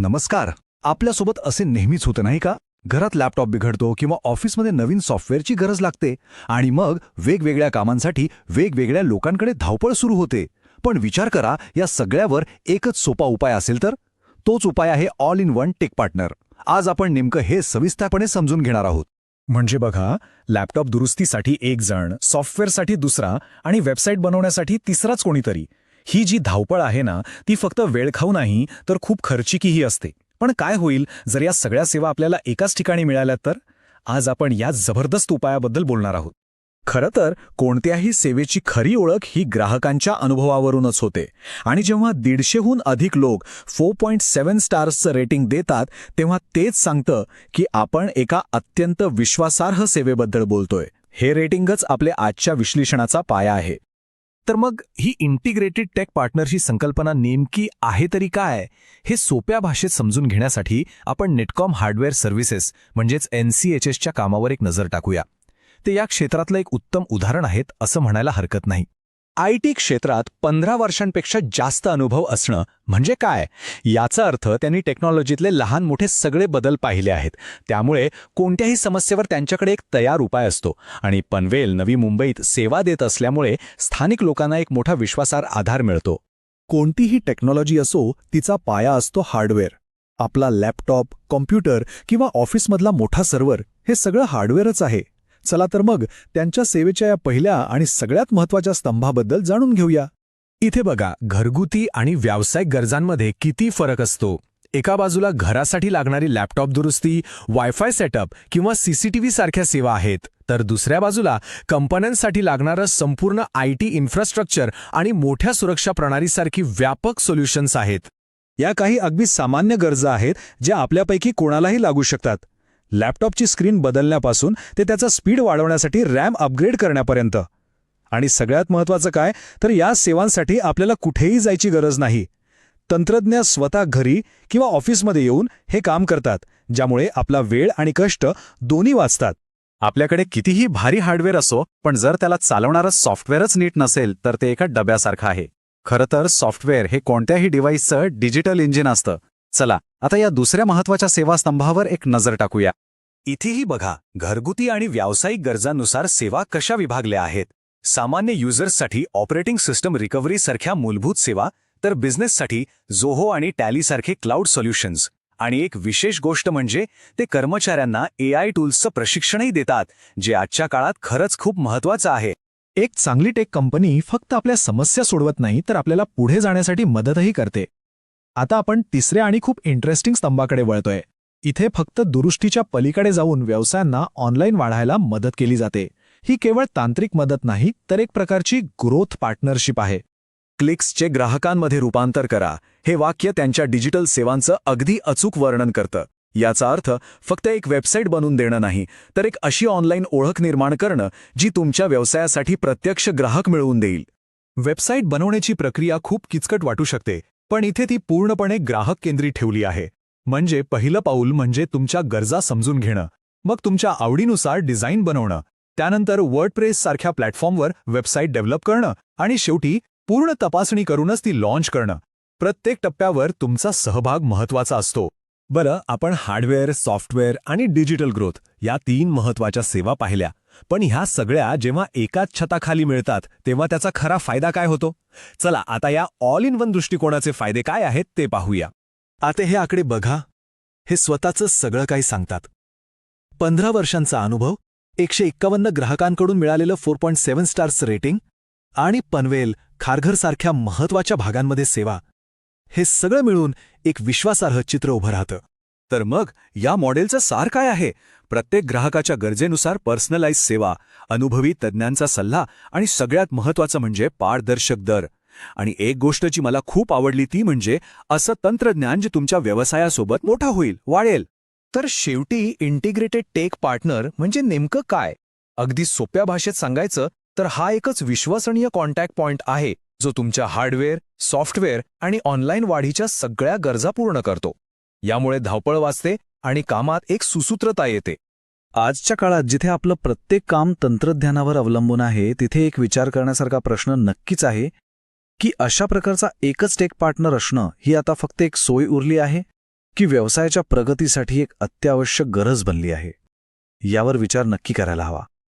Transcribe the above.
नमस्कार. आपल्यासोबत असे नेहमीच होतं नाही का? घरात लॅपटॉप बिघडतो किंवा ऑफिसमध्ये नवीन सॉफ्टवेअरची गरज लागते आणि मग वेगवेगळ्या कामांसाठी वेगवेगळ्या लोकांकडे धावपळ सुरू होते. पण विचार करा या सगळ्यावर एकच सोपा उपाय असेल तर? तोच उपाय आहे all in one tech partner आज आपण नेमकं हे सविस्तरपणे समजून घेणार आहोत. म्हणजे बघा लॅपटॉप दुरुस्तीसाठी एक जण सॉफ्टवेअरसाठी दुसरा आणि वेबसाईट बनवण्यासाठी तिसराच कोणीतरी. ही जी धावपळ आहे ना ती फक्त वेळखाऊ नाही तर खूप खर्चिकीही असते. पण काय होईल जर या सगळ्या सेवा आपल्याला एकाच ठिकाणी मिळाल्या तर? आज आपण या जबरदस्त उपायाबद्दल बोलणार आहोत. खरं तर कोणत्याही सेवेची खरी ओळख ही ग्राहकांच्या अनुभवावरूनच होते. आणि जेव्हा दीडशेहून अधिक लोक फोर पॉईंट सेवन स्टार्सचं रेटिंग देतात तेव्हा तेच सांगतं की आपण एका अत्यंत विश्वासार्ह सेवेबद्दल बोलतोय. हे रेटिंगच आपल्या आजच्या विश्लेषणाचा पाया आहे. तर मग ही इंटिग्रेटेड टेक पार्टनरची संकल्पना नेमकी आहे तरी काय? हे सोप्या भाषेत समजून घेण्यासाठी आपण नेटकॉम हार्डवेअर सर्व्हिसेस म्हणजेच एन सी एच एसच्या कामावर एक नजर टाकूया. ते या क्षेत्रातलं एक उत्तम उदाहरण आहेत असं म्हणायला हरकत नाही. आय टी क्षेत्रात पंधरा वर्षांपेक्षा जास्त अनुभव असणं म्हणजे काय? याचा अर्थ त्यांनी टेक्नॉलॉजीतले लहान मोठे सगळे बदल पाहिले आहेत. त्यामुळे कोणत्याही समस्येवर त्यांच्याकडे एक तयार उपाय असतो. आणि पनवेल नवी मुंबईत सेवा देत असल्यामुळे स्थानिक लोकांना एक मोठा विश्वासार आधार मिळतो. कोणतीही टेक्नॉलॉजी असो तिचा पाया असतो हार्डवेअर. आपला लॅपटॉप कॉम्प्युटर किंवा ऑफिसमधला मोठा सर्व्हर हे सगळं हार्डवेअरच आहे. चला तर मग त्यांच्या सेवेच्या या पहिल्या आणि सगळ्यात महत्त्वाच्या स्तंभाबद्दल जाणून घेऊया. इथे बघा घरगुती आणि व्यावसायिक गरजांमध्ये किती फरक असतो. एका बाजूला घरासाठी लागणारी लॅपटॉप दुरुस्ती वायफाय सेटअप किंवा सीसीटीव्ही सारख्या सेवा आहेत. तर दुसऱ्या बाजूला कंपन्यांसाठी लागणारं संपूर्ण आय टी इन्फ्रास्ट्रक्चर आणि मोठ्या सुरक्षा प्रणालीसारखी व्यापक सोल्युशन्स आहेत. या काही अगदी सामान्य गरजा आहेत ज्या आपल्यापैकी कोणालाही लागू शकतात. लॅपटॉपची स्क्रीन बदलण्यापासून ते त्याचा स्पीड वाढवण्यासाठी रॅम अपग्रेड करण्यापर्यंत. आणि सगळ्यात महत्त्वाचं काय? तर या सेवांसाठी आपल्याला कुठेही जायची गरज नाही. तंत्रज्ञ स्वतः घरी किंवा ऑफिसमध्ये येऊन हे काम करतात ज्यामुळे आपला वेळ आणि कष्ट दोन्ही वाचतात. आपल्याकडे कितीही भारी हार्डवेअर असो पण जर त्याला चालवणारं सॉफ्टवेअरच नीट नसेल तर ते एका डब्यासारखं आहे. खरं तर सॉफ्टवेअर हे कोणत्याही डिव्हाइसचं डिजिटल इंजिन असतं. चला आता या दुसऱ्या महत्त्वाच्या सेवास्तंभावर एक नजर टाकूया. इथेही बघा घरगुती आणि व्यावसायिक गरजांनुसार सेवा कशा विभागल्या आहेत? सामान्य युजर्ससाठी ऑपरेटिंग सिस्टम रिकव्हरीसारख्या मूलभूत सेवा तर बिझनेससाठी झोहो आणि टॅलीसारखे क्लाउड सोल्युशन्स. आणि एक विशेष गोष्ट म्हणजे ते कर्मचाऱ्यांना ए आय टूल्सचं प्रशिक्षणही देतात जे आजच्या काळात खरंच खूप महत्वाचं आहे. एक चांगली टेक कंपनी फक्त आपल्या समस्या सोडवत नाही तर आपल्याला पुढे जाण्यासाठी मदतही करते. आता आपण तिसऱ्या आणि खूप इंटरेस्टिंग स्तंभाकडे वळतोय. इथे फक्त दुरुस्तीच्या पलीकडे जाऊन व्यवसायांना ऑनलाईन वाढायला मदत केली जाते. ही केवळ तांत्रिक मदत नाही तर एक प्रकारची ग्रोथ पार्टनरशिप आहे. क्लिक्सचे ग्राहकांमध्ये रूपांतर करा. हे वाक्य त्यांच्या डिजिटल सेवांचं अगदी अचूक वर्णन करतं. याचा अर्थ फक्त एक वेबसाईट बनवून देणं नाही तर एक अशी ऑनलाईन ओळख निर्माण करणं जी तुमच्या व्यवसायासाठी प्रत्यक्ष ग्राहक मिळवून देईल. वेबसाईट बनवण्याची प्रक्रिया खूप किचकट वाटू शकते. पण इथे ती पूर्णपणे ग्राहक केंद्री ठेवली आहे. म्हणजे पहिलं पाऊल म्हणजे तुमच्या गरजा समजून घेणं. मग तुमच्या आवडीनुसार डिझाईन बनवणं. त्यानंतर वर्डप्रेस सारख्या प्लॅटफॉर्मवर वेबसाईट डेव्हलप करणं आणि शेवटी पूर्ण तपासणी करूनच ती लॉन्च करणं. प्रत्येक टप्प्यावर तुमचा सहभाग महत्त्वाचा असतो. बरं आपण हार्डवेअर सॉफ्टवेअर आणि डिजिटल ग्रोथ या तीन महत्त्वाच्या सेवा पाहिल्या. पण ह्या सगळ्या जेव्हा एकाच छताखाली मिळतात तेव्हा त्याचा खरा फायदा काय होतो? चला आता या ऑल इन वन दृष्टिकोनाचे फायदे काय आहेत ते पाहूया. आता हे आकडे बघा. हे स्वतःचं सगळं काही सांगतात. पंधरा वर्षांचा अनुभव एकशे एक्कावन्न ग्राहकांकडून मिळालेलं four point seven stars rating आणि पनवेल खारघरसारख्या महत्त्वाच्या भागांमध्ये सेवा. हे सगळं मिळून एक विश्वासार्ह चित्र उभं राहतं. तर मग या मॉडेलचं सार काय आहे? प्रत्येक ग्राहकाच्या गरजेनुसार पर्सनलाइज सेवा अनुभवी तज्ज्ञांचा सल्ला आणि सगळ्यात महत्वाचं म्हणजे पारदर्शक दर. आणि एक गोष्ट जी मला खूप आवडली ती म्हणजे असं तंत्रज्ञान जे तुमच्या व्यवसायासोबत मोठा होईल वाढेल. तर शेवटी इंटिग्रेटेड टेक पार्टनर म्हणजे नेमकं काय? अगदी सोप्या भाषेत सांगायचं तर हा एकच विश्वसनीय कॉन्टॅक्ट पॉइंट आहे जो तुमच्या हार्डवेअर सॉफ्टवेअर आणि ऑनलाईन वाढीच्या सगळ्या गरजा पूर्ण करतो. यामुळे धावपळ वाचते आणि कामात एक सुसूत्रता येते. आजच्या काळात जिथे आपलं प्रत्येक काम तंत्रज्ञानावर अवलंबून आहे तिथे एक विचार करण्यासारखा प्रश्न नक्कीच आहे की अशा प्रकारचा एकच टेक पार्टनर असणं ही आता फक्त एक सोय उरली आहे की व्यवसायाच्या प्रगतीसाठी एक अत्यावश्यक गरज बनली आहे? यावर विचार नक्की करायला हवा.